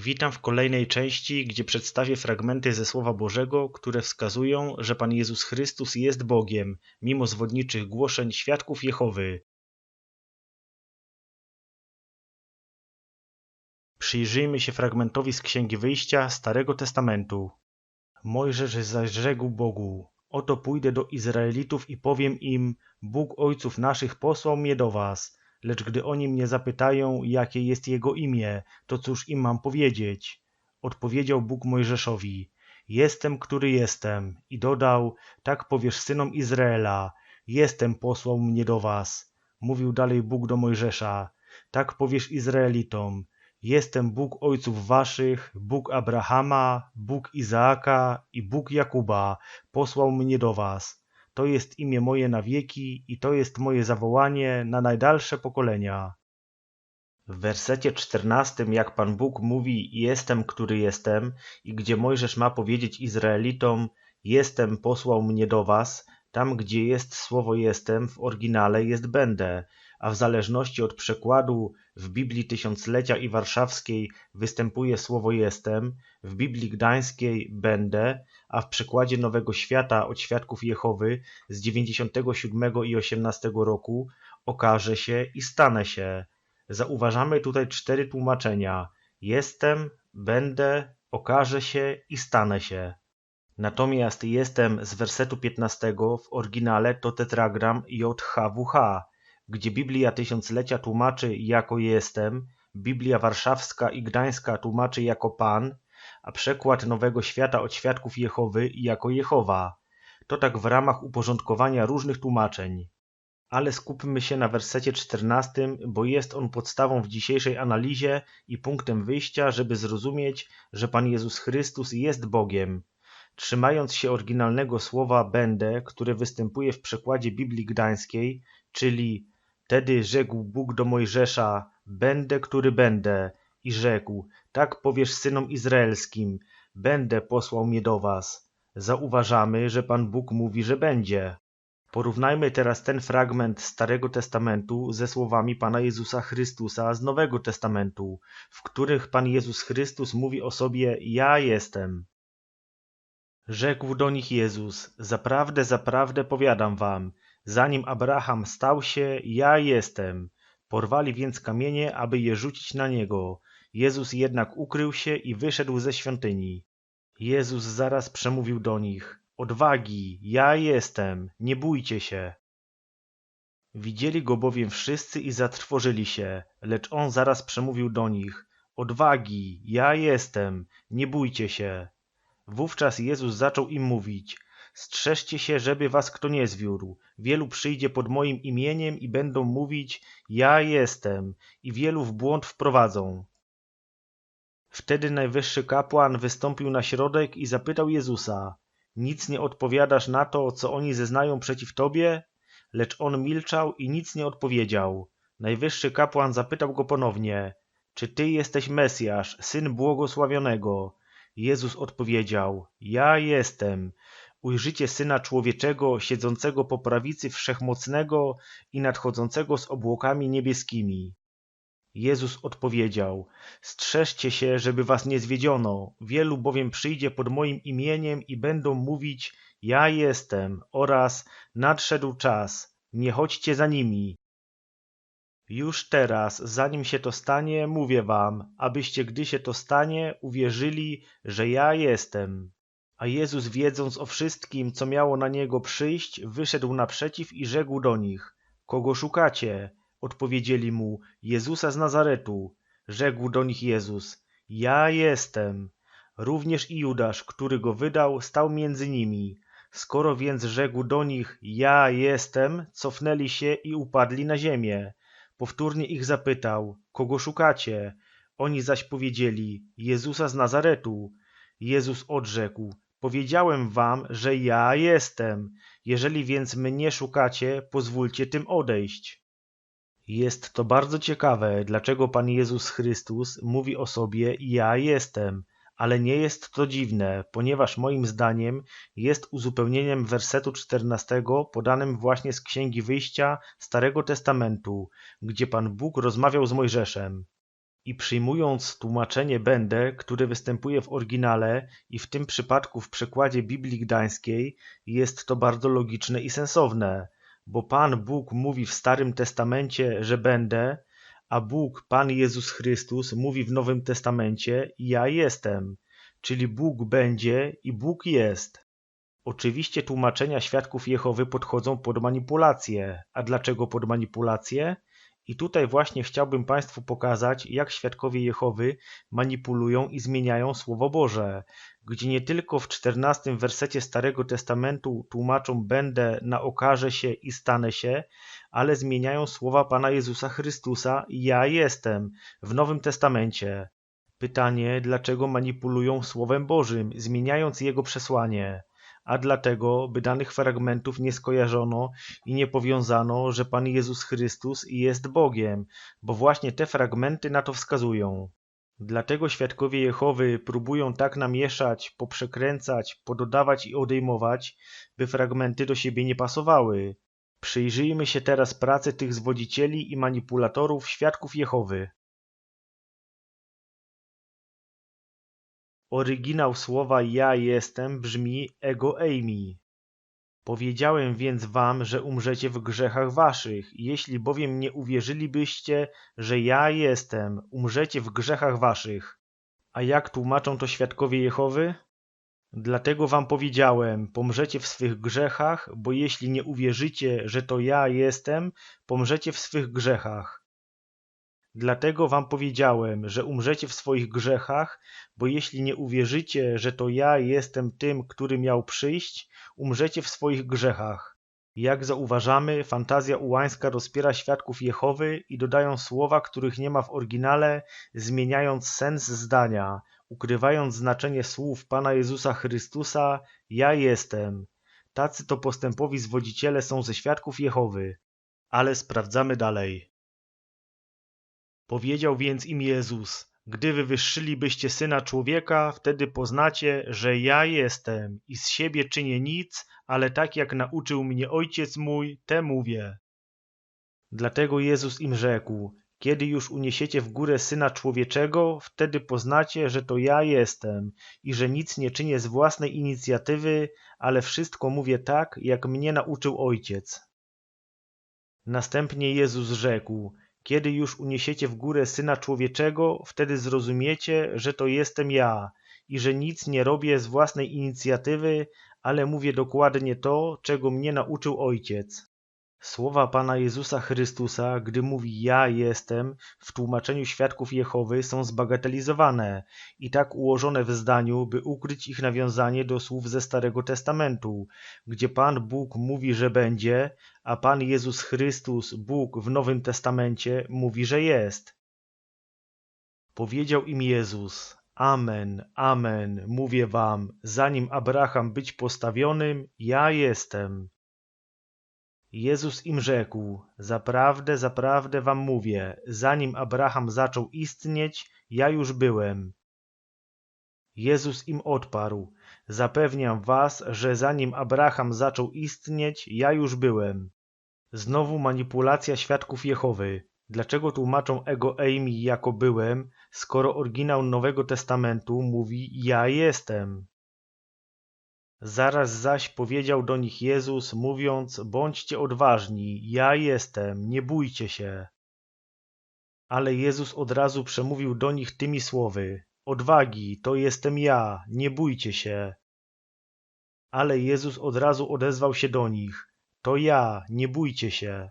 Witam w kolejnej części, gdzie przedstawię fragmenty ze Słowa Bożego, które wskazują, że Pan Jezus Chrystus jest Bogiem, mimo zwodniczych głoszeń świadków Jehowy. Przyjrzyjmy się fragmentowi z Księgi Wyjścia Starego Testamentu. Mojżesz zaś Bogu: Oto pójdę do Izraelitów i powiem im: Bóg ojców naszych posłał mnie do was. Lecz gdy oni mnie zapytają, jakie jest jego imię, to cóż im mam powiedzieć? Odpowiedział Bóg Mojżeszowi: Jestem, który jestem. I dodał: Tak powiesz synom Izraela: Jestem, posłał mnie do was. Mówił dalej Bóg do Mojżesza: Tak powiesz Izraelitom: Jestem Bóg ojców waszych, Bóg Abrahama, Bóg Izaaka i Bóg Jakuba, posłał mnie do was. To jest imię moje na wieki i to jest moje zawołanie na najdalsze pokolenia. W wersecie czternastym, jak Pan Bóg mówi Jestem, który jestem i gdzie Mojżesz ma powiedzieć Izraelitom Jestem, posłał mnie do was, tam gdzie jest słowo jestem w oryginale jest będę, a w zależności od przekładu w Biblii Tysiąclecia i Warszawskiej występuje słowo jestem, w Biblii Gdańskiej będę, a w przekładzie Nowego Świata od Świadków Jehowy z 97 i 18 roku okaże się i stanę się. Zauważamy tutaj cztery tłumaczenia: jestem, będę, okaże się i stanę się. Natomiast jestem z wersetu 15 w oryginale to tetragram JHWH, gdzie Biblia Tysiąclecia tłumaczy jako jestem, Biblia Warszawska i Gdańska tłumaczy jako Pan, a przekład Nowego Świata od Świadków Jehowy jako Jehowa. To tak w ramach uporządkowania różnych tłumaczeń. Ale skupmy się na wersecie 14, bo jest on podstawą w dzisiejszej analizie i punktem wyjścia, żeby zrozumieć, że Pan Jezus Chrystus jest Bogiem. Trzymając się oryginalnego słowa będę, które występuje w przekładzie Biblii Gdańskiej, czyli Wtedy rzekł Bóg do Mojżesza: Będę, który będę. I rzekł: Tak powiesz synom izraelskim: Będę posłał mnie do was. Zauważamy, że Pan Bóg mówi, że będzie. Porównajmy teraz ten fragment Starego Testamentu ze słowami Pana Jezusa Chrystusa z Nowego Testamentu, w których Pan Jezus Chrystus mówi o sobie: Ja jestem. Rzekł do nich Jezus: Zaprawdę, zaprawdę powiadam wam, Zanim Abraham stał się, ja jestem. Porwali więc kamienie, aby je rzucić na niego. Jezus jednak ukrył się i wyszedł ze świątyni. Jezus zaraz przemówił do nich: Odwagi, ja jestem, nie bójcie się. Widzieli go bowiem wszyscy i zatrwożyli się, lecz on zaraz przemówił do nich: Odwagi, ja jestem, nie bójcie się. Wówczas Jezus zaczął im mówić: Strzeżcie się, żeby was kto nie zwiódł. Wielu przyjdzie pod moim imieniem i będą mówić: Ja jestem, i wielu w błąd wprowadzą. Wtedy najwyższy kapłan wystąpił na środek i zapytał Jezusa: Nic nie odpowiadasz na to, co oni zeznają przeciw tobie? Lecz on milczał i nic nie odpowiedział. Najwyższy kapłan zapytał go ponownie: Czy ty jesteś Mesjasz, syn błogosławionego? Jezus odpowiedział: Ja jestem ujrzycie Syna Człowieczego siedzącego po prawicy Wszechmocnego i nadchodzącego z obłokami niebieskimi. Jezus odpowiedział: Strzeżcie się, żeby was nie zwiedziono. Wielu bowiem przyjdzie pod moim imieniem i będą mówić: Ja jestem oraz nadszedł czas. Nie chodźcie za nimi. Już teraz, zanim się to stanie, mówię wam, abyście, gdy się to stanie, uwierzyli, że ja jestem. A Jezus, wiedząc o wszystkim, co miało na niego przyjść, wyszedł naprzeciw i rzekł do nich: Kogo szukacie? Odpowiedzieli mu: Jezusa z Nazaretu. Rzekł do nich Jezus: Ja jestem. Również i Judasz, który go wydał, stał między nimi. Skoro więc rzekł do nich: Ja jestem, cofnęli się i upadli na ziemię. Powtórnie ich zapytał: Kogo szukacie? Oni zaś powiedzieli: Jezusa z Nazaretu. Jezus odrzekł: Powiedziałem wam, że ja jestem. Jeżeli więc mnie szukacie, pozwólcie tym odejść. Jest to bardzo ciekawe, dlaczego Pan Jezus Chrystus mówi o sobie ja jestem, ale nie jest to dziwne, ponieważ moim zdaniem jest uzupełnieniem wersetu 14 podanym właśnie z Księgi Wyjścia Starego Testamentu, gdzie Pan Bóg rozmawiał z Mojżeszem. I przyjmując tłumaczenie będę, które występuje w oryginale i w tym przypadku w przekładzie Biblii Gdańskiej, jest to bardzo logiczne i sensowne, bo Pan Bóg mówi w Starym Testamencie, że będę, a Bóg, Pan Jezus Chrystus, mówi w Nowym Testamencie: Ja jestem, czyli Bóg będzie i Bóg jest. Oczywiście tłumaczenia świadków Jehowy podchodzą pod manipulację. A dlaczego pod manipulację? I tutaj właśnie chciałbym Państwu pokazać, jak świadkowie Jehowy manipulują i zmieniają Słowo Boże, gdzie nie tylko w czternastym wersecie Starego Testamentu tłumaczą będę na okaże się i stanę się, ale zmieniają słowa Pana Jezusa Chrystusa ja jestem w Nowym Testamencie. Pytanie, dlaczego manipulują Słowem Bożym, zmieniając jego przesłanie? A dlatego, by danych fragmentów nie skojarzono i nie powiązano, że Pan Jezus Chrystus jest Bogiem, bo właśnie te fragmenty na to wskazują. Dlatego świadkowie Jehowy próbują tak namieszać, poprzekręcać, pododawać i odejmować, by fragmenty do siebie nie pasowały. Przyjrzyjmy się teraz pracy tych zwodzicieli i manipulatorów świadków Jehowy. Oryginał słowa ja jestem brzmi ego eimi. Powiedziałem więc wam, że umrzecie w grzechach waszych. Jeśli bowiem nie uwierzylibyście, że ja jestem, umrzecie w grzechach waszych. A jak tłumaczą to świadkowie Jehowy? Dlatego wam powiedziałem, pomrzecie w swych grzechach, bo jeśli nie uwierzycie, że to ja jestem, pomrzecie w swych grzechach. Dlatego wam powiedziałem, że umrzecie w swoich grzechach, bo jeśli nie uwierzycie, że to ja jestem tym, który miał przyjść, umrzecie w swoich grzechach. Jak zauważamy, fantazja ułańska rozpiera świadków Jehowy i dodają słowa, których nie ma w oryginale, zmieniając sens zdania, ukrywając znaczenie słów Pana Jezusa Chrystusa Ja jestem. Tacy to postępowi zwodziciele są ze świadków Jehowy. Ale sprawdzamy dalej. Powiedział więc im Jezus, gdy wywyższylibyście Syna Człowieka, wtedy poznacie, że ja jestem i z siebie czynię nic, ale tak jak nauczył mnie Ojciec mój, te mówię. Dlatego Jezus im rzekł, kiedy już uniesiecie w górę Syna Człowieczego, wtedy poznacie, że to ja jestem i że nic nie czynię z własnej inicjatywy, ale wszystko mówię tak, jak mnie nauczył Ojciec. Następnie Jezus rzekł, kiedy już uniesiecie w górę Syna Człowieczego, wtedy zrozumiecie, że to jestem ja i że nic nie robię z własnej inicjatywy, ale mówię dokładnie to, czego mnie nauczył Ojciec. Słowa Pana Jezusa Chrystusa, gdy mówi ja jestem, w tłumaczeniu świadków Jehowy są zbagatelizowane i tak ułożone w zdaniu, by ukryć ich nawiązanie do słów ze Starego Testamentu, gdzie Pan Bóg mówi, że będzie, a Pan Jezus Chrystus, Bóg w Nowym Testamencie, mówi, że jest. Powiedział im Jezus, Amen, amen, mówię wam, zanim Abraham być postawionym, ja jestem. Jezus im rzekł, zaprawdę, zaprawdę wam mówię, zanim Abraham zaczął istnieć, ja już byłem. Jezus im odparł, zapewniam was, że zanim Abraham zaczął istnieć, ja już byłem. Znowu manipulacja świadków Jehowy. Dlaczego tłumaczą ego eimi jako byłem, skoro oryginał Nowego Testamentu mówi ja jestem? Zaraz zaś powiedział do nich Jezus, mówiąc, bądźcie odważni, ja jestem, nie bójcie się. Ale Jezus od razu przemówił do nich tymi słowy, odwagi, to jestem ja, nie bójcie się. Ale Jezus od razu odezwał się do nich, to ja, nie bójcie się.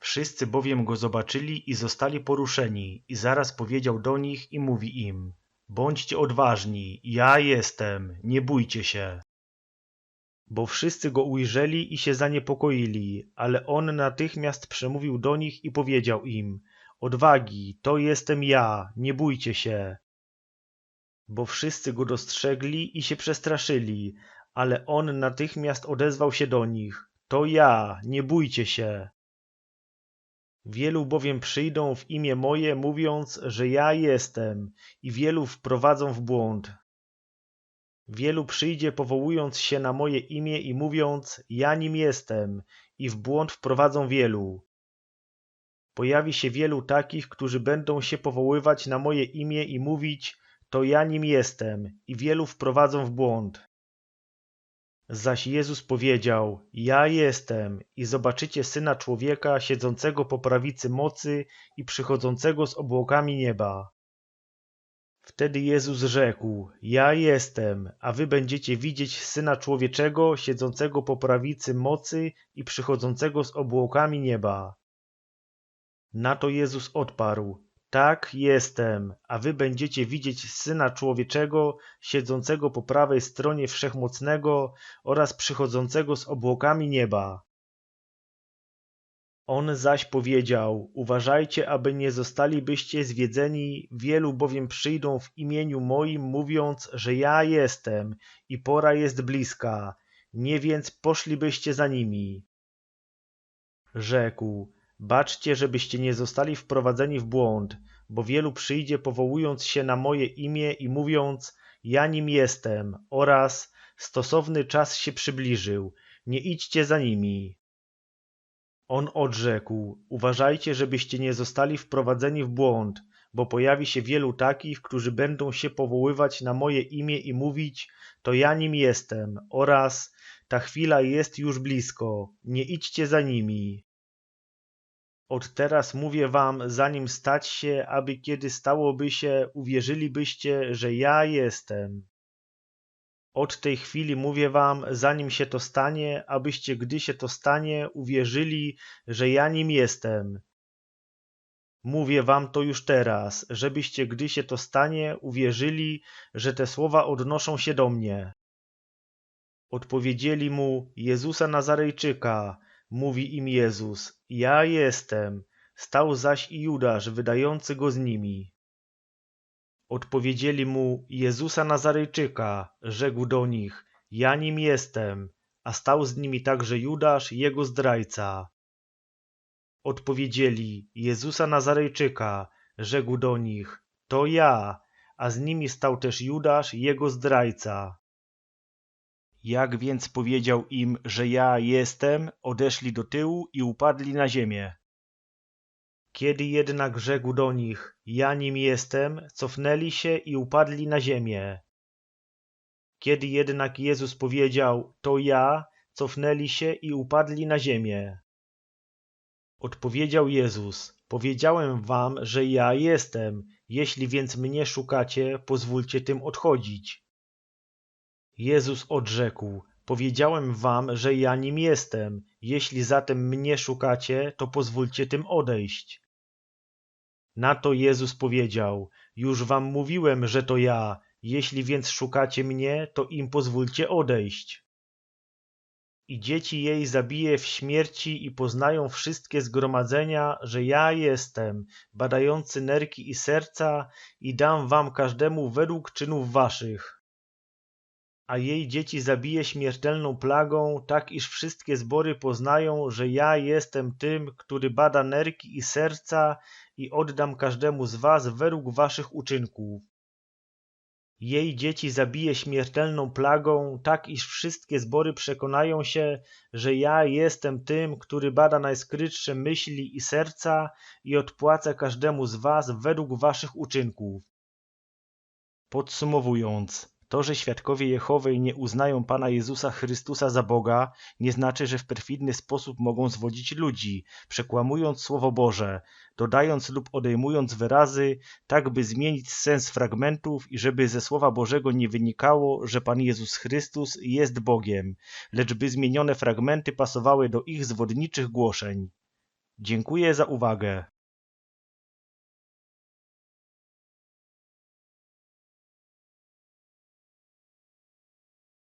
Wszyscy bowiem go zobaczyli i zostali poruszeni, i zaraz powiedział do nich i mówi im, Bądźcie odważni, ja jestem, nie bójcie się. Bo wszyscy go ujrzeli i się zaniepokoili, ale on natychmiast przemówił do nich i powiedział im, odwagi, to jestem ja, nie bójcie się. Bo wszyscy go dostrzegli i się przestraszyli, ale on natychmiast odezwał się do nich, to ja, nie bójcie się. Wielu bowiem przyjdą w imię moje, mówiąc, że ja jestem, i wielu wprowadzą w błąd. Wielu przyjdzie, powołując się na moje imię i mówiąc, ja nim jestem, i w błąd wprowadzą wielu. pojawi się wielu takich, którzy będą się powoływać na moje imię i mówić, to ja nim jestem, i wielu wprowadzą w błąd. Zaś Jezus powiedział, ja jestem, i zobaczycie Syna Człowieka siedzącego po prawicy mocy i przychodzącego z obłokami nieba. Wtedy Jezus rzekł, ja jestem, a wy będziecie widzieć Syna Człowieczego siedzącego po prawicy mocy i przychodzącego z obłokami nieba. Na to Jezus odparł, tak jestem, a wy będziecie widzieć Syna Człowieczego siedzącego po prawej stronie Wszechmocnego oraz przychodzącego z obłokami nieba. On zaś powiedział, uważajcie, aby nie zostalibyście zwiedzeni, wielu bowiem przyjdą w imieniu moim, mówiąc, że ja jestem i pora jest bliska, nie więc poszlibyście za nimi. Rzekł, baczcie, żebyście nie zostali wprowadzeni w błąd, bo wielu przyjdzie powołując się na moje imię i mówiąc, ja nim jestem, oraz stosowny czas się przybliżył, nie idźcie za nimi. On odrzekł, uważajcie, żebyście nie zostali wprowadzeni w błąd, bo pojawi się wielu takich, którzy będą się powoływać na moje imię i mówić, to ja nim jestem, oraz ta chwila jest już blisko, nie idźcie za nimi. Od teraz mówię wam, zanim stać się, aby kiedy stałoby się, uwierzylibyście, że ja jestem. Od tej chwili mówię wam, zanim się to stanie, abyście, gdy się to stanie, uwierzyli, że ja nim jestem. Mówię wam to już teraz, żebyście, gdy się to stanie, uwierzyli, że te słowa odnoszą się do mnie. Odpowiedzieli mu Jezusa Nazarejczyka, mówi im Jezus, ja jestem, stał zaś i Judasz, wydający go z nimi. Odpowiedzieli mu Jezusa Nazarejczyka, rzekł do nich, ja nim jestem, a stał z nimi także Judasz, jego zdrajca. Odpowiedzieli Jezusa Nazarejczyka, rzekł do nich, to ja, a z nimi stał też Judasz, jego zdrajca. Jak więc powiedział im, że ja jestem, odeszli do tyłu i upadli na ziemię. Kiedy jednak rzekł do nich, ja nim jestem, cofnęli się i upadli na ziemię. Kiedy jednak Jezus powiedział, to ja, cofnęli się i upadli na ziemię. Odpowiedział Jezus, powiedziałem wam, że ja jestem, jeśli więc mnie szukacie, pozwólcie tym odchodzić. Jezus odrzekł, powiedziałem wam, że ja nim jestem, jeśli zatem mnie szukacie, to pozwólcie tym odejść. Na to Jezus powiedział, już wam mówiłem, że to ja, jeśli więc szukacie mnie, to im pozwólcie odejść. I dzieci jej zabije w śmierci i poznają wszystkie zgromadzenia, że ja jestem, badający nerki i serca i dam wam każdemu według czynów waszych a jej dzieci zabije śmiertelną plagą, tak iż wszystkie zbory poznają, że ja jestem tym, który bada nerki i serca i oddam każdemu z was według waszych uczynków. Jej dzieci zabije śmiertelną plagą, tak iż wszystkie zbory przekonają się, że ja jestem tym, który bada najskrytsze myśli i serca i odpłaca każdemu z was według waszych uczynków. Podsumowując, to, że świadkowie Jehowej nie uznają Pana Jezusa Chrystusa za Boga, nie znaczy, że w perfidny sposób mogą zwodzić ludzi, przekłamując Słowo Boże, dodając lub odejmując wyrazy, tak by zmienić sens fragmentów i żeby ze Słowa Bożego nie wynikało, że Pan Jezus Chrystus jest Bogiem, lecz by zmienione fragmenty pasowały do ich zwodniczych głoszeń. Dziękuję za uwagę.